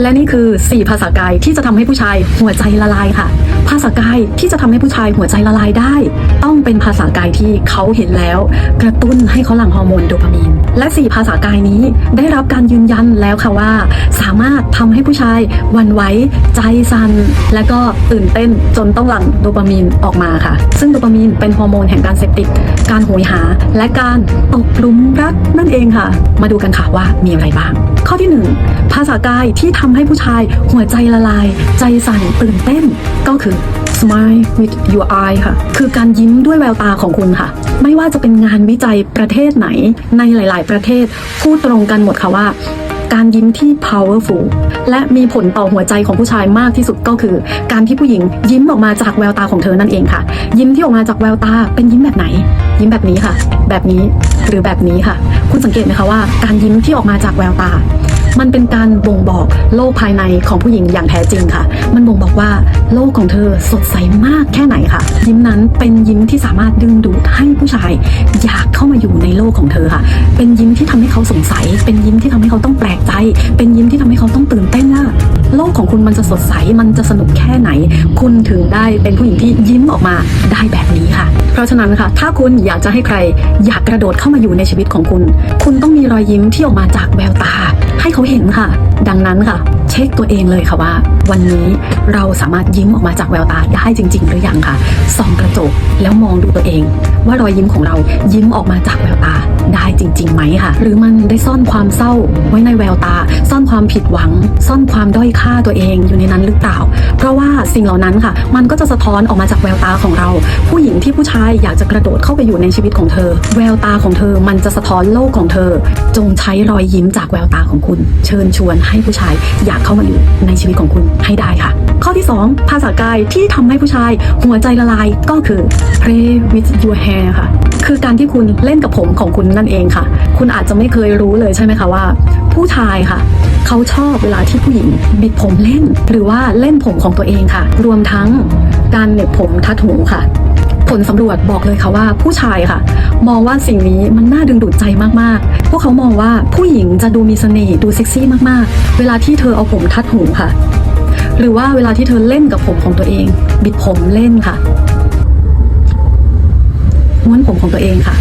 และนี่คือ 4 ภาษากายที่จะทำให้ผู้ชายหัวใจละลายค่ะ ภาษากายที่จะทำให้ผู้ชายหัวใจละลายได้ ต้องเป็นภาษากายที่เขาเห็นแล้ว กระตุ้นให้เขาหลั่งฮอร์โมนโดปามีน และ 4 ภาษากายนี้ได้รับการยืนยันแล้วค่ะว่า สามารถทำให้ผู้ชายวันไหวใจสั่นและก็ตื่นเต้นจนต้องหลั่งโดปามีนออกมาค่ะ ซึ่งโดปามีนเป็นฮอร์โมนแห่งการเสพติดการโหยหา และการตกหลุมรักนั่นเองค่ะ มาดูกันค่ะว่ามีอะไรบ้าง ข้อที่ 1 ภาษากายที่ทำให้ผู้ชายหัวใจละลาย ใจสั่นตื่นเต้น ก็คือ smile with your eye ค่ะ คือการยิ้มด้วยแววตาของคุณค่ะ ไม่ว่าจะเป็นงานวิจัยประเทศไหน ในหลาย ๆ ประเทศพูดตรงกันหมดค่ะว่าการยิ้มที่ powerful และมีผลต่อหัวใจของผู้ชายมากที่สุดก็คือ การที่ผู้หญิงยิ้มออกมาจากแววตาของเธอนั่นเองค่ะ ยิ้มที่ออกมาจากแววตาเป็นยิ้มแบบไหน ยิ้มแบบนี้ค่ะ แบบนี้หรือแบบนี้ค่ะ คุณสังเกตไหมคะว่า การยิ้มที่ออกมาจากแววตา มันเป็นการบ่งบอกโลกภายในของผู้หญิงอย่างแท้จริงค่ะ มันบ่งบอกว่าโลกของเธอสดใสมากแค่ไหนค่ะ ยิ้มนั้นเป็นยิ้มที่สามารถดึงดูดให้ผู้ชาย อยากเข้ามาอยู่ในโลกของเธอค่ะ เป็นยิ้มที่ทำให้เขาสงสัย เป็นยิ้มที่ทำให้เขาต้องแปลกใจ เป็นยิ้มที่ทำให้เขาต้องตื่นเต้นว่าโลกของคุณมันจะสดใส มันจะสนุกแค่ไหน คุณถึงได้เป็นผู้หญิงที่ยิ้มออกมาได้แบบนี้ค่ะ เพราะฉะนั้นค่ะ ถ้าคุณอยากจะให้ใคร อยากกระโดดเข้ามาอยู่ในชีวิตของคุณ คุณต้องมีรอยยิ้มที่ออกมาจากแววตา ให้เขาเห็นค่ะ ดังนั้นค่ะ เช็คตัวเองเลยค่ะว่า วันนี้เราสามารถยิ้มออกมาจากแววตาได้จริง ๆ หรือยังค่ะส่องกระจกแล้วมองดูตัวเอง ว่ารอยยิ้มของเรายิ้มออกมาจากแววตาได้จริงๆไหมค่ะ หรือมันได้ซ่อนความเศร้าไว้ในแววตา ซ่อนความผิดหวัง ซ่อนความด้อยค่าตัวเองอยู่ในนั้นหรือเปล่า เพราะว่าสิ่งเหล่านั้นค่ะ มันก็จะสะท้อนออกมาจากแววตาของเรา ผู้หญิงที่ผู้ชายอยากจะกระโดดเข้าไปอยู่ในชีวิตของเธอ แววตาของเธอมันจะสะท้อนโลกของเธอ จงใช้รอยยิ้มจากแววตาของคุณ เชิญชวนให้ผู้ชายอยากเข้ามาอยู่ในชีวิตของคุณให้ได้ค่ะ ข้อที่ 2 ภาษากายที่ทำให้ผู้ชายหัวใจละลายก็คือ play with your hair ค่ะ คือการที่คุณเล่นกับผมของคุณนั่นเองค่ะ คุณอาจจะไม่เคยรู้เลยใช่ไหมคะว่า ผู้ชายค่ะเขาชอบเวลาที่ผู้หญิงบิดผมเล่น หรือว่าเล่นผมของตัวเองค่ะ รวมทั้งการเหน็บผมทัดหูค่ะ ผลสำรวจบอกเลยค่ะว่าผู้ชายค่ะ มองว่าสิ่งนี้มันน่าดึงดูดใจมากๆ พวกเขามองว่าผู้หญิงจะดูมีเสน่ห์ดูเซ็กซี่มากๆ เวลาที่เธอเอาผมทัดหูค่ะ หรือว่าเวลาที่เธอเล่นกับผมของตัวเอง บิดผมเล่นค่ะม้วนผมของตัวเองค่ะ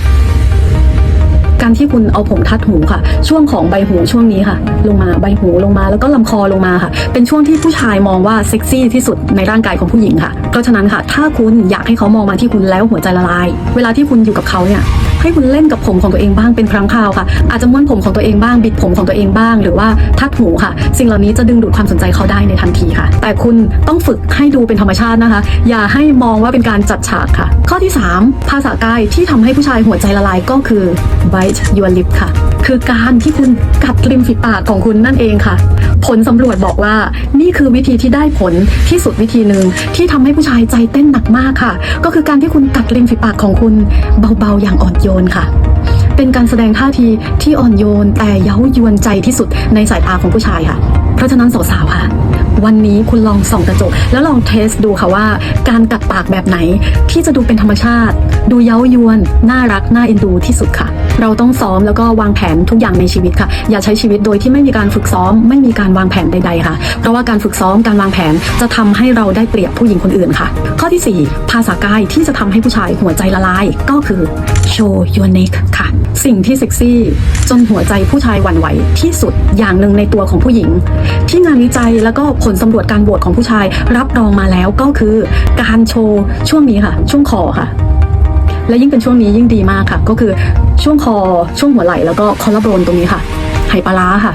การที่คุณเอาผมทัดหูค่ะ ช่วงของใบหูช่วงนี้ค่ะ ลงมาใบหูลงมาแล้วก็ลำคอลงมาค่ะ เป็นช่วงที่ผู้ชายมองว่าเซ็กซี่ที่สุดในร่างกายของผู้หญิงค่ะ เพราะฉะนั้นค่ะ ถ้าคุณอยากให้เขามองมาที่คุณแล้วหัวใจละลาย เวลาที่คุณอยู่กับเขาเนี่ย ให้คุณเล่นกับผมของตัวเองบ้างเป็นครั้งคราวค่ะ อาจจะม้วนผมของตัวเองบ้างบิดผมของตัวเองบ้าง หรือว่าทัดหูค่ะ สิ่งเหล่านี้จะดึงดูดความสนใจเขาได้ในทันทีค่ะ แต่คุณต้องฝึกให้ดูเป็นธรรมชาตินะคะ อย่าให้มองว่าเป็นการจัดฉากค่ะ ข้อที่ 3 ภาษากายที่ทำให้ผู้ชายหัวใจละลายก็คือ bite your lip ค่ะ คือการที่คุณกัดริมฝีปากของคุณนั่นเองค่ะ ผลสำรวจบอกว่านี่คือวิธีที่ได้ผลที่สุดวิธีหนึ่งที่ทำให้ผู้ชายใจเต้นหนักมากค่ะ ก็คือการที่คุณกัดริมฝีปากของคุณเบาๆอย่างอ่อนโยนค่ะ เป็นการแสดงท่าทีที่อ่อนโยนแต่เย้ายวนใจที่สุดในสายตาของผู้ชายค่ะ เพราะฉะนั้นสาวๆค่ะ วันนี้คุณลองส่องกระจก แล้วลองเทสดูค่ะว่า การกัดปากแบบไหนที่จะดูเป็นธรรมชาติ ดูเย้ายวน น่ารัก น่าเอ็นดูที่สุดค่ะ เราต้องซ้อมแล้วก็วางแผนทุกอย่างในชีวิตค่ะ อย่าใช้ชีวิตโดยที่ไม่มีการฝึกซ้อม ไม่มีการวางแผนใด ๆ ค่ะ เพราะว่าการฝึกซ้อมการวางแผนจะทำให้เราได้เปรียบผู้หญิงคนอื่นค่ะ ข้อที่ 4 ภาษากายที่จะทำให้ผู้ชายหัวใจละลาย ก็คือ show your neck ค่ะ สิ่งที่เซ็กซี่จนหัวใจผู้ชายหวั่นไหวที่สุดอย่างหนึ่งในตัวของผู้หญิง ที่งานวิจัยแล้วก็ผผลสำรวจการโหวตของผู้ชาย รับรองมาแล้วก็คือการโชว์ช่วงนี้ค่ะ ช่วงคอค่ะ และยิ่งเป็นช่วงนี้ยิ่งดีมากค่ะ ก็คือช่วงคอช่วงหัวไหล่แล้วก็คอลลาโบนตรงนี้ค่ะไหปลาร้าค่ะ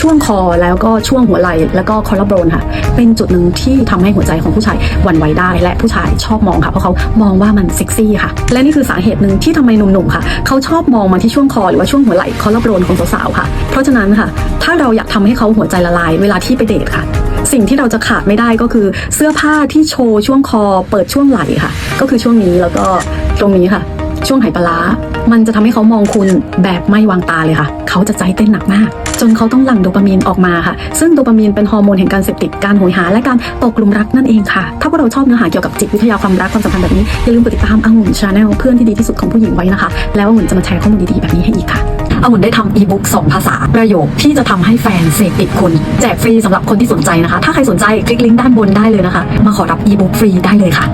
ช่วงคอแล้วก็ช่วงหัวไหล่แล้วก็คอลลาโบนค่ะ เป็นจุดหนึ่งที่ทำให้หัวใจของผู้ชายหวั่นไหวได้ และผู้ชายชอบมองค่ะเพราะเขามองว่ามันเซ็กซี่ค่ะ และนี่คือสาเหตุหนึ่งที่ทำไมหนุ่มๆค่ะ เขาชอบมองมาที่ช่วงคอหรือว่าช่วงหัวไหล่คอลลาโบนของสาวๆค่ะ เพราะฉะนั้นค่ะ ถ้าเราอยากทำให้เขาหัวใจละลายเวลาที่ไปเดทค่ะ สิ่งที่เราจะขาดไม่ได้ก็คือเสื้อผ้าที่โชว์ช่วงคอ เปิดช่วงไหล่ค่ะ ก็คือช่วงนี้แล้วก็ตรงนี้ค่ะ ช่วงไหปลาร้ามันจะทำให้เขามองคุณแบบไม่วางตาเลยค่ะ เขาจะใจเต้นหนักมาก จนเขาต้องหลั่งโดปามีนออกมาค่ะ ซึ่งโดปามีนเป็นฮอร์โมนแห่งการเสพติด การโหยหา และการตกหลุมรักนั่นเองค่ะ ถ้าพวกเราชอบเนื้อหาเกี่ยวกับจิตวิทยาความรักความสัมพันธ์แบบนี้ อย่าลืมกดติดตามอ่างหุ่นชาแนลเพื่อนที่ดีที่สุดของผู้หญิงไว้นะคะ แล้วอ่างหุ่นจะมาแชร์ข้อมูลดีๆแบบนี้ให้อีกค่ะ องุ่นได้ทำอีบุ๊กสองภาษาประโยคที่จะทำให้แฟนเสพติดคุณ แจกฟรีสำหรับคนที่สนใจนะคะ ถ้าใครสนใจคลิกลิงก์ด้านบนได้เลยนะคะ มาขอรับอีบุ๊กฟรีได้เลยค่ะ